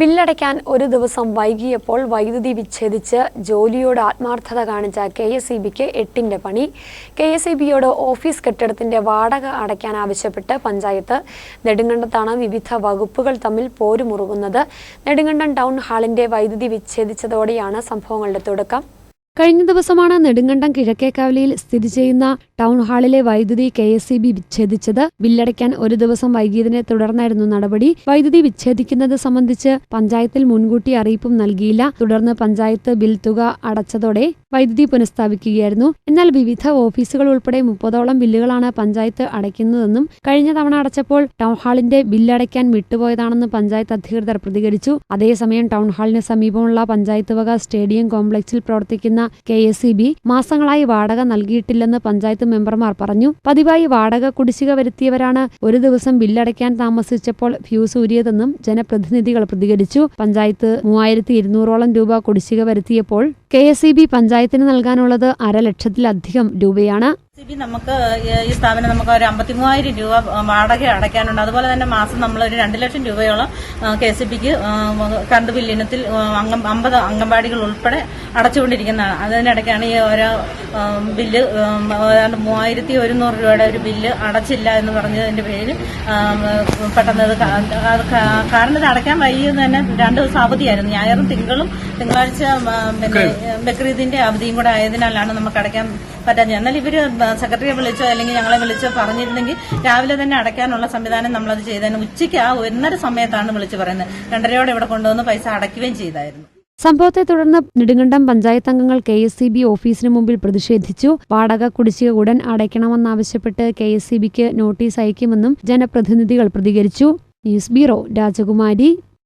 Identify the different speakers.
Speaker 1: ബില്ലടയ്ക്കാൻ ഒരു ദിവസം വൈകിയപ്പോൾ വൈദ്യുതി വിച്ഛേദിച്ച് ജോലിയോട് ആത്മാർത്ഥത കാണിച്ച കെ എസ് ഇ ബിക്ക് എട്ടിന്റെ പണി. കെ എസ് ഇ ബിയോട് ഓഫീസ് കെട്ടിടത്തിന്റെ വാടക അടയ്ക്കാൻ ആവശ്യപ്പെട്ട് പഞ്ചായത്ത് നെടുങ്കണ്ടത്താണ് വിവിധ വകുപ്പുകൾ തമ്മിൽ പോരുമുറുകുന്നത്. നെടുങ്കണ്ടം ടൗൺ ഹാളിന്റെ വൈദ്യുതി വിച്ഛേദിച്ചതോടെയാണ് സംഭവങ്ങളുടെ തുടക്കം. കഴിഞ്ഞ ദിവസമാണ് നെടുങ്കണ്ടം കിഴക്കേക്കാവലിയിൽ സ്ഥിതി ചെയ്യുന്ന ടൗൺ ഹാളിലെ വൈദ്യുതി കെ എസ് ഇ ബി വിച്ഛേദിച്ചത്. ബില്ലടയ്ക്കാൻ ഒരു ദിവസം വൈകിയതിനെ തുടർന്നായിരുന്നു നടപടി. വൈദ്യുതി വിച്ഛേദിക്കുന്നത് സംബന്ധിച്ച് പഞ്ചായത്തിൽ മുൻകൂട്ടി അറിയിപ്പും നൽകിയില്ല. തുടർന്ന് പഞ്ചായത്ത് ബിൽ തുക അടച്ചതോടെ വൈദ്യുതി പുനഃസ്ഥാപിക്കുകയായിരുന്നു. എന്നാൽ വിവിധ ഓഫീസുകൾ ഉൾപ്പെടെ മുപ്പതോളം ബില്ലുകളാണ് പഞ്ചായത്ത് അടയ്ക്കുന്നതെന്നും കഴിഞ്ഞ തവണ അടച്ചപ്പോൾ ടൗൺ ഹാളിന്റെ ബില്ലടയ്ക്കാൻ വിട്ടുപോയതാണെന്ന് പഞ്ചായത്ത് അധികൃതർ പ്രതികരിച്ചു. അതേസമയം ടൗൺ ഹാളിന് സമീപമുള്ള പഞ്ചായത്ത് വക സ്റ്റേഡിയം കോംപ്ലക്സിൽ പ്രവർത്തിക്കുന്ന കെ എസ് ഇ ബി മാസങ്ങളായി വാടക നൽകിയിട്ടില്ലെന്ന് പഞ്ചായത്ത് മെമ്പർമാർ പറഞ്ഞു. പതിവായി വാടക കുടിശ്ശിക വരുത്തിയവരാണ് ഒരു ദിവസം ബില്ലടയ്ക്കാൻ താമസിച്ചപ്പോൾ ഫ്യൂസ് ഊരിയതെന്നും ജനപ്രതിനിധികൾ പ്രതികരിച്ചു. പഞ്ചായത്ത് മൂവായിരത്തി ഇരുന്നൂറോളം രൂപ കുടിശ്ശിക വരുത്തിയപ്പോൾ കെ എസ് ഇ ബി പഞ്ചായത്തിന് നൽകാനുള്ളത് അരലക്ഷത്തിലധികം രൂപയാണ്.
Speaker 2: നമുക്ക് ഈ സ്ഥാപനം നമുക്ക് ഒരു അമ്പത്തി മൂവായിരം രൂപ വാടക അടയ്ക്കാനുണ്ട്. അതുപോലെ തന്നെ മാസം നമ്മൾ ഒരു രണ്ട് ലക്ഷം രൂപയോളം കെ എസ് ബിക്ക് കറണ്ട് ബില്ലിനത്തിൽ അംഗം അമ്പത് അംഗൻവാടികൾ ഉൾപ്പെടെ അടച്ചുകൊണ്ടിരിക്കുന്നതാണ്. അതിനിടയ്ക്കാണ് ഈ ഓരോ ബില്ല് ഏതാണ്ട് മൂവായിരത്തി ഒരുന്നൂറ് രൂപയുടെ ഒരു ബില്ല് അടച്ചില്ല എന്ന് പറഞ്ഞതിന്റെ പേരിൽ പെട്ടെന്ന് അത് കാരണം ഇത് അടയ്ക്കാൻ വൈകിയെന്ന് തന്നെ രണ്ട് ദിവസം അവധിയായിരുന്നു. ഞായറും തിങ്കളും തിങ്കളാഴ്ച പിന്നെ ബക്രീദിന്റെ അവധിയും കൂടെ ആയതിനാലാണ് നമുക്ക് അടയ്ക്കാൻ പറ്റാഞ്ഞത്. എന്നാൽ ഇവർ സെക്രട്ടറിയെ വിളിച്ചോ അല്ലെങ്കിൽ ഞങ്ങളെ വിളിച്ചോ പറഞ്ഞിരുന്നെങ്കിൽ രാവിലെ തന്നെ അടയ്ക്കാനുള്ള സംവിധാനം നമ്മളത് ചെയ്തതിന് ഉച്ചയ്ക്ക് ആ ഒന്നര സമയത്താണ് വിളിച്ചു പറയുന്നത്. രണ്ടരയോടെ ഇവിടെ കൊണ്ടുവന്ന് പൈസ അടയ്ക്കുകയും ചെയ്തായിരുന്നു.
Speaker 1: സംഭവത്തെ തുടർന്ന് നെടുങ്കണ്ടം പഞ്ചായത്ത് അംഗങ്ങൾ കെ എസ് സി ബി ഓഫീസിന് മുമ്പിൽ പ്രതിഷേധിച്ചു. വാടക കുടിശ്ശിക ഉടൻ അടയ്ക്കണമെന്നാവശ്യപ്പെട്ട് കെ എസ് സി ബിക്ക് നോട്ടീസ് അയക്കുമെന്നും ജനപ്രതിനിധികൾ പ്രതികരിച്ചു. ന്യൂസ് ബ്യൂറോ രാജകുമാരി.